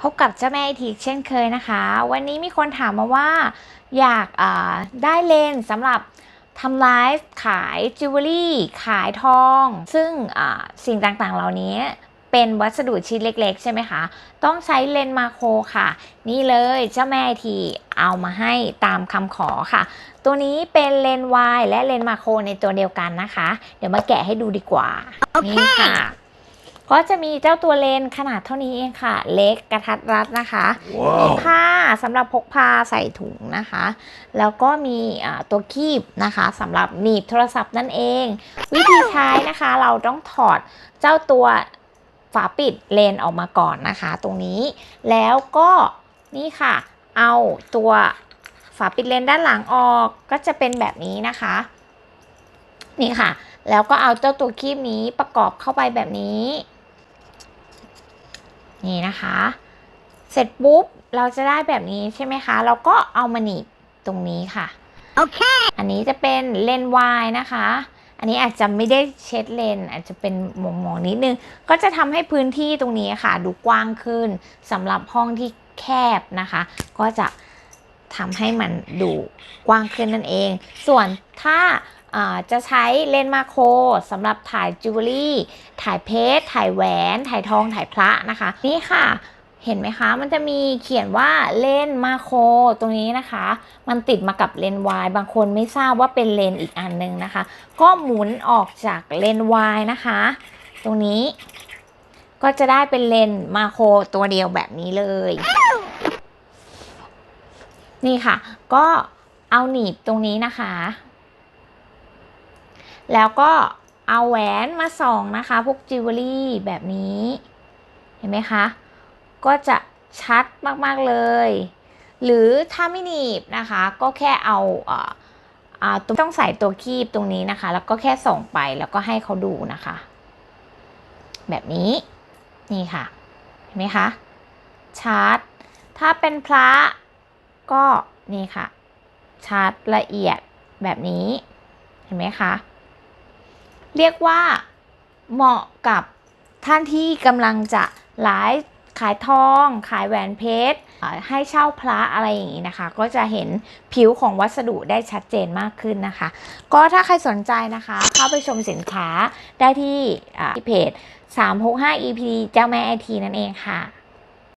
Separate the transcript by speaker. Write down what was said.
Speaker 1: พบกับเจ้าแม่ไอทีเช่นเคยนะคะ วันนี้มีคนถามมาว่าอยากอ่าได้เลนส์สำหรับทำไลฟ์ขายจิวเวลรี่ขายทอง ซึ่งอ่าสิ่งต่างๆเหล่านี้เป็นวัสดุชิ้นเล็ก ๆ ใช่ไหมคะ ต้องใช้เลนส์มาโครค่ะ นี่เลยเจ้าแม่ไอทีเอามาให้ตามคำขอค่ะ ตัวนี้เป็นเลนส์วายและเลนส์มาโครในตัวเดียวกันนะคะ เดี๋ยวมาแกะให้ดูดีกว่านี่ค่ะ ก็จะมีเจ้าตัวเลนส์ขนาดเท่านี้เองค่ะ เล็กกระทัดรัดนะคะมีผ้าสำหรับพกพาใส่ถุงนะคะ แล้วก็มีอ่าตัวคีบนะคะสำหรับหนีบโทรศัพท์นั่นเอง วิธีใช้นะคะเราต้องถอดเจ้าตัวฝาปิดเลนส์ออกมาก่อนนะคะ ตรงนี้แล้วก็นี่ค่ะ เอาตัวฝาปิดเลนส์ด้านหลังออกก็จะเป็นแบบนี้นะคะ นี่ค่ะ แล้วก็เอาเจ้าตัวคีบนี้ประกอบเข้าไปแบบนี้ นี่นะคะ เสร็จปุ๊บเราจะได้แบบนี้ใช่ไหมคะ เราก็เอามาหนีบตรงนี้ค่ะ
Speaker 2: Okay.
Speaker 1: อันนี้จะเป็นเลนส์วายนะคะ อันนี้อาจจะไม่ได้เช็ดเลนส์อาจจะเป็นหมองๆนิดนึง ก็จะทำให้พื้นที่ตรงนี้ค่ะ ดูกว้างขึ้นสำหรับห้องที่แคบนะคะ ก็จะทำให้มันดูกว้างขึ้นนั่นเอง ส่วนถ้าอ่า จะใช้เลนส์มาโครสำหรับถ่ายจิวเวลรี่ ถ่ายเพชร ถ่ายแหวน ถ่ายทอง ถ่ายพระนะคะ นี่ค่ะ เห็นไหมคะ มันจะมีเขียนว่าเลนส์มาโครตรงนี้นะคะ มันติดมากับเลนส์วายบางคนไม่ทราบว่าเป็นเลนส์อีกอันหนึงนะคะ ก็หมุนออกจากเลนส์วายนะคะ ตรงนี้ ก็จะได้เป็นเลนส์มาโครตัวเดียวแบบนี้เลย นี่ค่ะ ก็เอาหนีบตรงนี้นะคะ แล้วก็เอาแหวนมาส่องนะคะพวกจิวเวลรี่แบบนี้ เห็นไหมคะ ก็จะชัดมากๆเลย หรือถ้าไม่หนีบนะคะ ก็แค่เอาเอ่ออ่าต้องใส่ตัวคีบตรงนี้นะคะ แล้วก็แค่ส่งไปแล้วก็ให้เขาดูนะคะ แบบนี้นี่ค่ะ เห็นไหมคะชัดถ้าเป็นพระก็นี่ค่ะชัดละเอียดแบบนี้ เห็นไหมคะ เรียกว่าเหมาะกับท่านที่กำลังจะไลฟ์ขายทอง ขายแหวนเพชรให้เช่าพระอะไรอย่างนี้นะคะ ก็จะเห็นผิวของวัสดุได้ชัดเจนมากขึ้นนะคะ ก็ถ้าใครสนใจนะคะ เข้าไปชมสินค้าได้ที่อ่าที่เพจ 365 EP เจ้าแม่ไอทีนั่นเองค่ะ